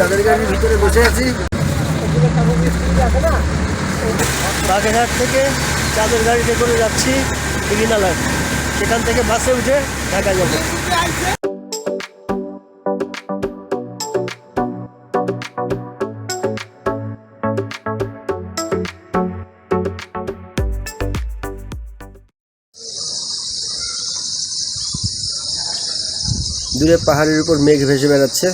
তাদের গাড়ির ভিতরে বসে আছি। বাগেরহাট থেকে চাঁদের গাড়িতে করে যাচ্ছি দিঘিনালায় সেখান থেকে বাসে উঠে ঢাকা যাব। দূরে পাহাড়ের উপর মেঘ ভেসে বেড়াচ্ছে।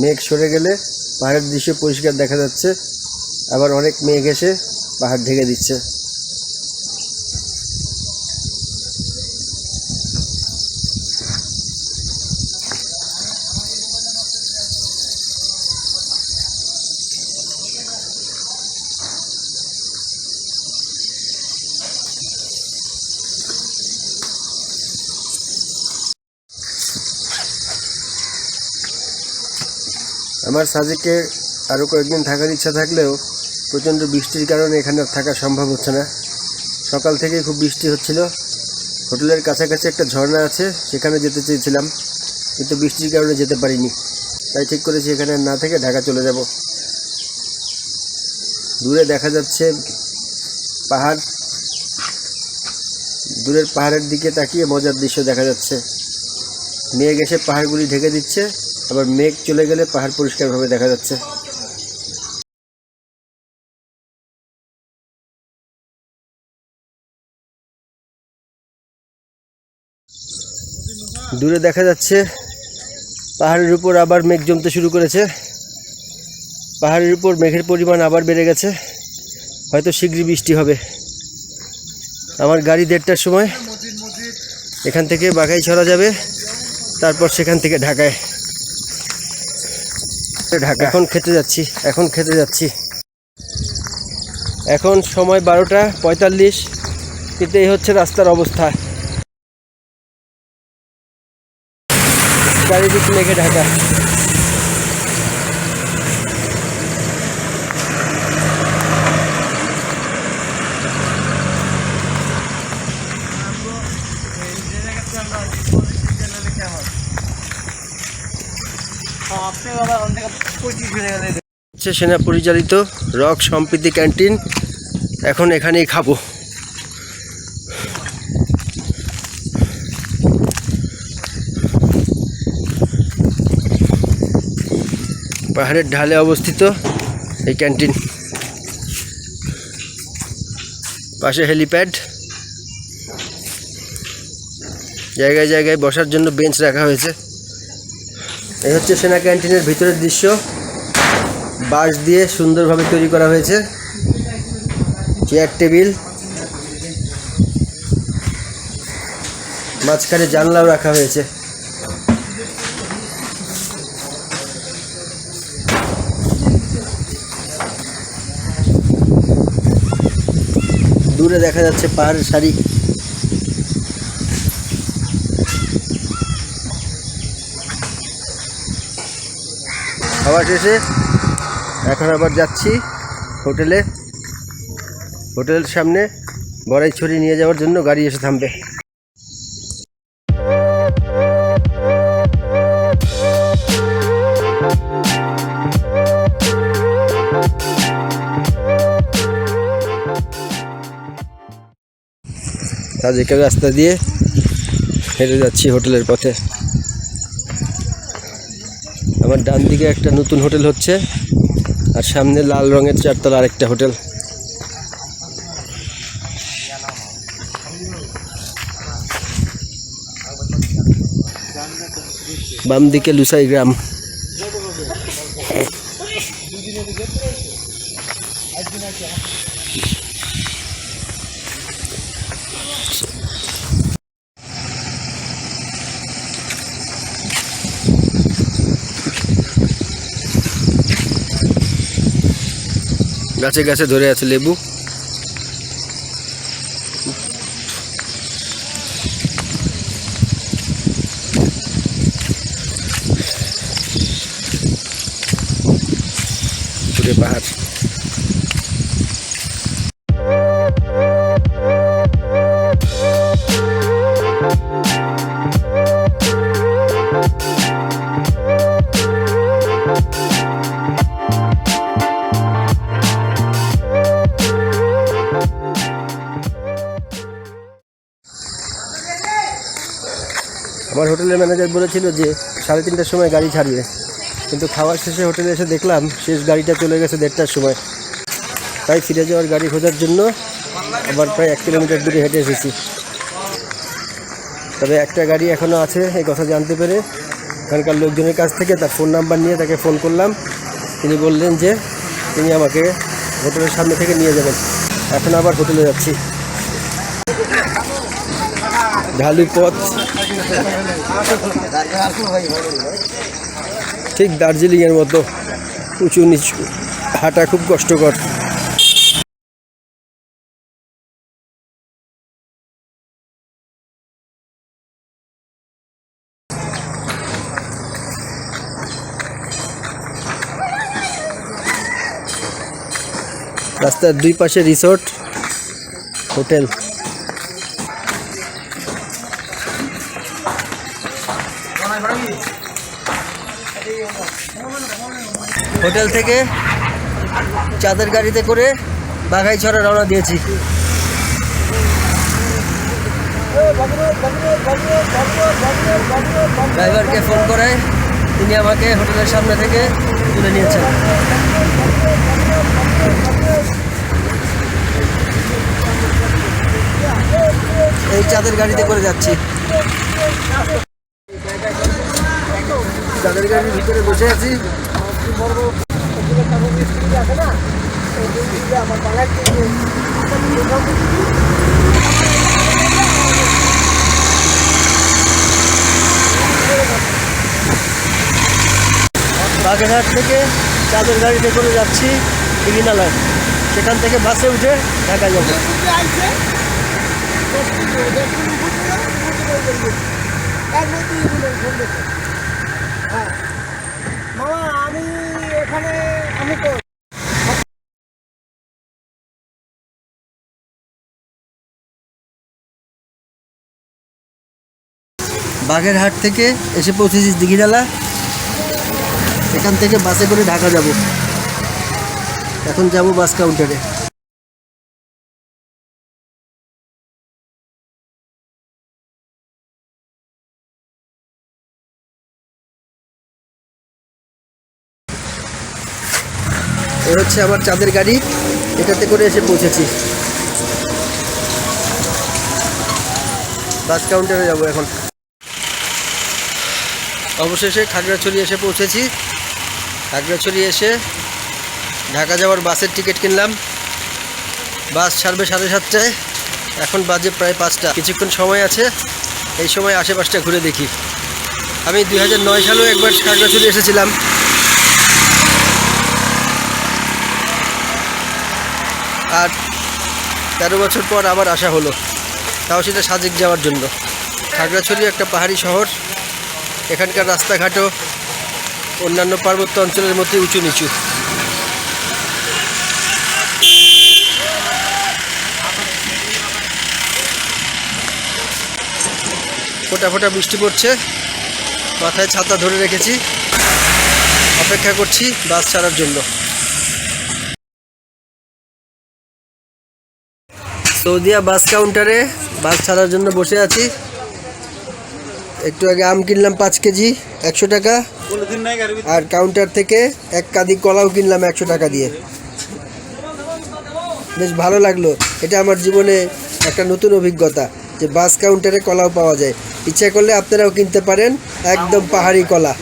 মেঘ সরে গেলে পাহাড়ের দৃশ্য পরিষ্কার দেখা যাচ্ছে। আবার অনেক মেঘ এসে পাহাড় ঢেকে দিচ্ছে। আমার সাজেকে আরও কয়েকদিন থাকার ইচ্ছা থাকলেও প্রচণ্ড বৃষ্টির কারণে এখানে থাকা সম্ভব হচ্ছে না। সকাল থেকে খুব বৃষ্টি হচ্ছিল। হোটেলের কাছাকাছি একটা ঝর্ণা আছে, সেখানে যেতে চেয়েছিলাম, কিন্তু বৃষ্টির কারণে যেতে পারিনি। তাই ঠিক করেছি এখানে না থেকে ঢাকা চলে যাব। দূরে দেখা যাচ্ছে পাহাড়। দূরের পাহাড়ের দিকে তাকিয়ে মজার দৃশ্য দেখা যাচ্ছে। মেঘ এসে পাহাড়গুলি ঢেকে দিচ্ছে। আবার মেঘ চলে গেলে পাহাড় পরিষ্কারভাবে দেখা যাচ্ছে। দূরে দেখা যাচ্ছে, পাহাড়ের উপর আবার মেঘ জমতে শুরু করেছে। পাহাড়ের উপর মেঘের পরিমাণ আবার বেড়ে গেছে। হয়তো শীঘ্রই বৃষ্টি হবে। আমার গাড়ি দেড়টার সময় এখান থেকে বাঘাই ছড়া যাবে, তারপর সেখান থেকে ঢাকায়। ঢাকা। এখন খেতে যাচ্ছি, এখন খেতে যাচ্ছি। এখন সময় বারোটা পঁয়তাল্লিশ এই হচ্ছে রাস্তার অবস্থা। চারিদিক মেঘে ঢাকা। হচ্ছে সেনা পরিচালিত রক সম্প্রীতি ক্যান্টিন। এখন এখানেই খাব। পাহাড়ের ঢালে অবস্থিত এই ক্যান্টিন। পাশে হেলিপ্যাড। জায়গায় জায়গায় বসার জন্য বেঞ্চ রাখা হয়েছে। এই হচ্ছে সেনা ক্যান্টিনের ভিতরের দৃশ্য। বাঁশ দিয়ে সুন্দরভাবে তৈরি করা হয়েছে। Chair, table. মাঝখানে জানলাও রাখা হয়েছে। দূরে দেখা যাচ্ছে পাহাড়ের সারি। খাওয়া শেষে এখন আবার যাচ্ছি হোটেলে। হোটেলের সামনে বড়াই ছড়ি নিয়ে যাওয়ার জন্য গাড়ি এসে থামবে। তাজিকের রাস্তা দিয়ে হেঁটে যাচ্ছি হোটেলের পথে। আমার ডান দিকে একটা নতুন হোটেল হচ্ছে, আর সামনে লাল রঙের চারতলা আরেকটা হোটেল। বাম দিকে লুসাই গ্রাম। গাছে গাছে ধরে আছে লেবু। দূরে পাহাড়। আমার হোটেলের ম্যানেজার বলেছিল যে সাড়ে তিনটার সময় গাড়ি ছাড়বে। কিন্তু খাওয়ার শেষে হোটেলে এসে দেখলাম শেষ গাড়িটা চলে গেছে দেড়টার সময়। তাই ফিরে যাওয়ার গাড়ি খোঁজার জন্য আবার প্রায় এক কিলোমিটার দূরে হেঁটে এসেছি। তবে একটা গাড়ি এখনও আছে, এই কথা জানতে পেরে এখানকার লোকজনের কাছ থেকে তার ফোন নাম্বার নিয়ে তাকে ফোন করলাম। তিনি বললেন যে তিনি আমাকে হোটেলের সামনে থেকে নিয়ে যাবেন। এখন আবার হোটেলে যাচ্ছি। ঢালু পথ ঠিক দার্জিলিংয়ের মতো উঁচু নিচু হাঁটা খুব কষ্টকর। রাস্তার দুই পাশে রিসোর্ট হোটেল। হোটেল থেকে চাঁদের গাড়িতে করে বাঘাইছড়া রওনা দিয়েছি। ড্রাইভারকে ফোন করায়, তিনি আমাকে হোটেলের সামনে থেকে তুলে নিয়েছেন। এই চাঁদের গাড়িতে করে যাচ্ছি। চাঁদের গাড়ির ভিতরে বসে আছি। বাগেরহাট থেকে চাঁদের গাড়িতে করে যাচ্ছি দিঘিনালায় সেখান থেকে বাসে উঠে ঢাকা যাব। মামা আমি এখানে আমি তো থেকে এসে পৌঁছেছি দিঘিনালা এখান থেকে বাসে করে ঢাকা যাব। এখন যাব বাস কাউন্টারে এ হচ্ছে আমার চাঁদের গাড়ি। এটাতে করে এসে পৌঁছেছি। বাস কাউন্টারে যাব এখন। অবশেষে খাগড়াছড়ি এসে পৌঁছেছি। খাগড়াছড়ি এসে ঢাকা যাওয়ার বাসের টিকিট কিনলাম। বাস ছাড়বে সাড়ে সাতটায়। এখন বাজে প্রায় পাঁচটা। কিছুক্ষণ সময় আছে। এই সময় আশেপাশটা ঘুরে দেখি। আমি দুই হাজার নয় সালেও একবার খাগড়াছড়ি এসেছিলাম। আর তেরো বছর পর আবার আসা হলো। তাও সেটা সাজেক যাওয়ার জন্য। খাগড়াছড়ি একটা পাহাড়ি শহর। এখানকার রাস্তাঘাটও অন্যান্য পার্বত্য অঞ্চলের মধ্যে উঁচু নিচু। ফোটা ফোটা বৃষ্টি পড়ছে। মাথায় ছাতা ধরে রেখেছি। অপেক্ষা করছি বাস ছাড়ার জন্য। সৌদিয়া বাস কাউন্টারে বাস ছাড়ার জন্য বসে আছি। একটু আগে আম কিনলাম পাঁচ কেজি, একশো টাকা। আর কাউন্টার থেকে এক কাদি কলাও কিনলাম একশো টাকা দিয়ে। বেশ ভালো লাগল। এটা আমার জীবনে একটা নতুন অভিজ্ঞতা, যে বাস কাউন্টারে কলাও পাওয়া যায়। ইচ্ছা করলে আপনারাও কিনতে পারেন, একদম পাহাড়ি কলা।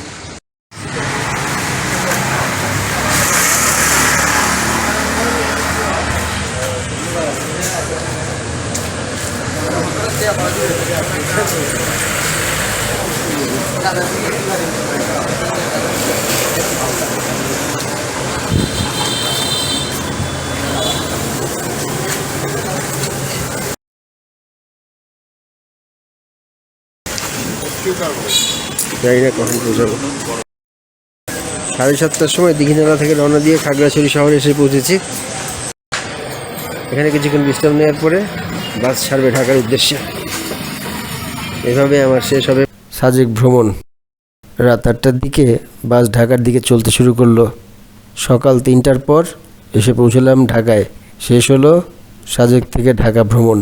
জানি না, কখন পৌঁছাবো? সাড়ে সাতটার সময় দীঘিনালা থেকে রওনা দিয়ে খাগড়াছড়ি শহরে এসে পৌঁছেছি। এখানে কিছুক্ষণ বিশ্রাম নেওয়ার পরে বাস ছাড়বে ঢাকার উদ্দেশ্যে। এভাবে আমার শেষ হবে। সাজেক ভ্রমণ। রাত আটটার দিকে বাস ঢাকার দিকে চলতে শুরু করল। সকাল তিনটার পর এসে পৌঁছলাম ঢাকায়। শেষ হলো সাজেক থেকে ঢাকা ভ্রমণ।